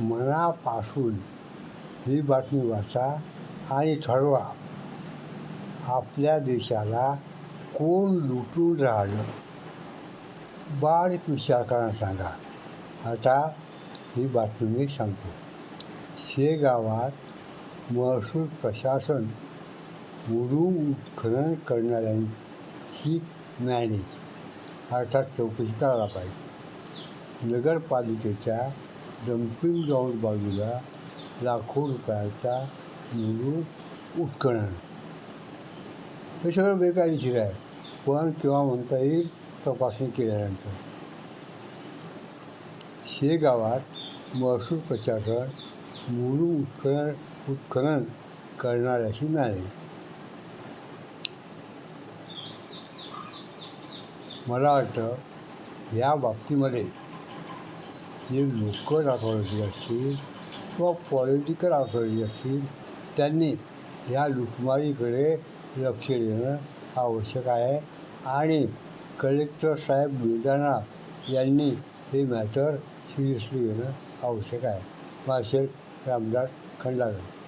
मनापासून ही बातमी वाचा आणि ठरवा. आपल्या देशाला कोण लुटून राहिलं? बारीक विचार करा सांगा. आता ही बातमी मी सांगतो. शेगावात महसूल प्रशासन मुरुम उत्खनन करणाऱ्यांची मॅनेज अर्थात चौकशी करायला पाहिजे. नगरपालिकेच्या डम्पिंग ग्राउंड बाजूला लाखो रुपयाचा निवडून उत्खनन. हे सगळं बेकायदेशीर आहे. पण केव्हा म्हणता येईल तपासणी केल्यानंतर. शेगावात महसूल प्रशासन निवडून उत्खनन उत्खनन करणाऱ्याशी नाही मला वाटतं या बाबतीमध्ये जे लोकल अथॉरिटी असतील किंवा पॉलिटिकल अथॉरिटी असतील त्यांनी ह्या लुटमारीकडे लक्ष देणं आवश्यक आहे. आणि कलेक्टर साहेब बुलढाणा यांनी हे मॅटर सिरियसली घेणं आवश्यक आहे. माशेल रामदास खंडागळे